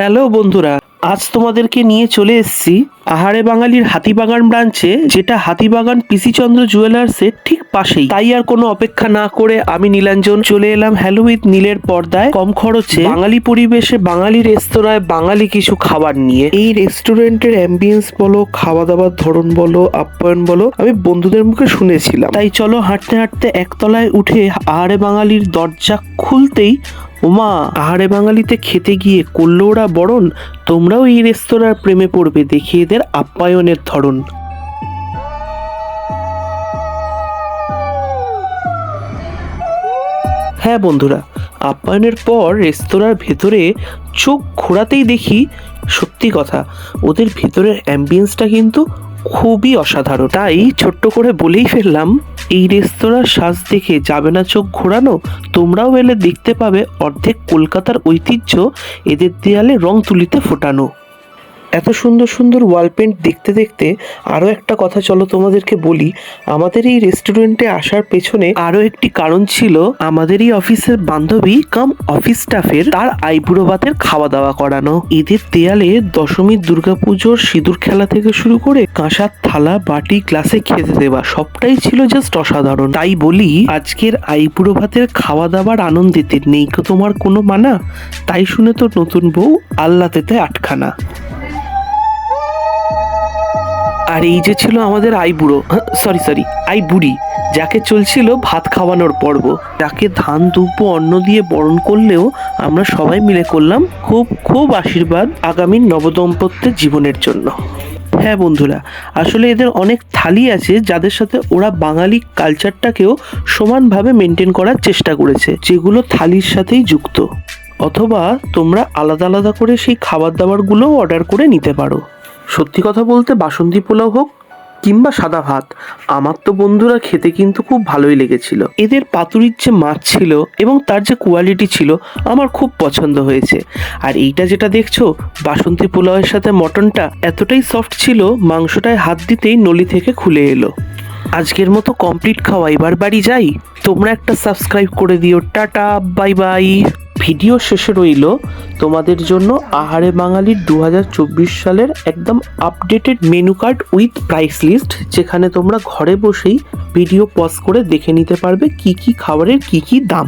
Hello বন্ধুরা, আজ তোমাদেরকে নিয়ে চলে এসেছি আহারে বাঙালির হাতিবাগান ব্রাঞ্চে, যেটা হাতিবাগান পিসিচন্দ্র জুয়েলার্সের ঠিক পাশেই। তাই আর কোনো অপেক্ষা না করে আমি নীলাঞ্জন চলে এলাম হ্যালো উইথ নীলের পর্দায়। কম খরচে বাঙালি পরিবেশে বাঙালি রেস্তোরাঁয় বাঙালি কিছু খাবার নিয়ে। এই রেস্টুরেন্টের অ্যাম্বিয়েন্স বলো খাওয়া দাওয়ার ধরন বলো, আপ্যায়ন বলো, আমি বন্ধুদের মুখে শুনেছিলাম। তাই চলো হাঁটতে হাঁটতে একতলায় উঠে আহারে বাঙালির দরজা খুলতেই ওমা আহারে বাঙালিতে খেতে গিয়ে করল ওরা বরণ, তোমরাও এই রেস্তোরাঁর প্রেমে পড়বে দেখে এদের আপ্যায়নের ধরন। হ্যাঁ বন্ধুরা, আপ্যায়নের পর রেস্তোরাঁর ভেতরে চোখ ঘোরাতেই দেখি, সত্যি কথা, ওদের ভেতরের অ্যাম্বিয়েন্সটা কিন্তু খুবই অসাধারণ। তাই ছোট্ট করে বলেই ফেললাম। এই রেস্তোরাঁর সাজ দেখে যাবে না চোখ ঘোরানো? তোমরাও এলে দেখতে পাবে অর্ধেক কলকাতার ঐতিহ্য, এদের দেয়ালে রং তুলিতে ফোটানো। এত সুন্দর সুন্দর ওয়াল পেন্ট দেখতে দেখতে আরও একটা কথা চলো তোমাদেরকে বলি। আমাদের এই রেস্টুরেন্টে আসার পেছনে আরও একটি কারণ ছিল আমাদেরই অফিসের বান্ধবী কাম অফিস স্টাফের তার আইবুড়ো ভাতের খাওয়া দাওয়া করানো। এদের দেয়ালে দশমীর দুর্গাপুজোর সিঁদুর খেলা থেকে শুরু করে কাঁসার থালা, বাটি গ্লাসে খেতে দেওয়া সবটাই ছিল জাস্ট অসাধারণ। তাই বলি, আজকের আইবুড়ো ভাতের খাওয়া দাওয়ার আনন্দিতে নেই তোমার কোনো মানা? তাই শুনে তো নতুন বউ আল্লাতেতে আটখানা। আর এই যে ছিল আমাদের আই বুড়ো সরি সরি আই বুড়ি, যাকে চলছিল ভাত খাওয়ানোর পর্ব। যাকে ধান দুব্য অন্ন দিয়ে বরণ করলেও আমরা সবাই মিলে করলাম খুব খুব আশীর্বাদ আগামী নবদম্পত্যের জীবনের জন্য। হ্যাঁ বন্ধুরা, আসলে এদের অনেক থালি আছে যাদের সাথে ওরা বাঙালি কালচারটাকেও সমানভাবে মেনটেন করার চেষ্টা করেছে, যেগুলো থালির সাথেই যুক্ত। অথবা তোমরা আলাদা আলাদা করে সেই খাবার দাবারগুলোও অর্ডার করে নিতে পারো। সত্যি কথা বলতে বাসন্তী পোলাও হোক কিংবা সাদা ভাত, আমার তো বন্ধুরা খেতে কিন্তু খুব ভালোই লেগেছিল। এদের পাতুরির যে মাছ ছিল এবং তার যে কোয়ালিটি ছিল আমার খুব পছন্দ হয়েছে। আর এইটা যেটা দেখছ, বাসন্তী পোলাওয়ের সাথে মটনটা এতটাই সফট ছিল, মাংসটায় হাত দিতেই নলি থেকে খুলে এলো। আজকের মতো কমপ্লিট খাওয়া, এবার বাড়ি যাই। তোমরা একটা সাবস্ক্রাইব করে দিও। টাটা বাই বাই ভিডিও শেষে রইল, তোমাদের জন্য আহারে বাঙালির দু হাজার চব্বিশ সালের একদম updated menu card with price list যেখানে তোমরা ঘরে বসেই ভিডিও পজ করে দেখে নিতে পারবে কি কি খাবারের কি কি দাম।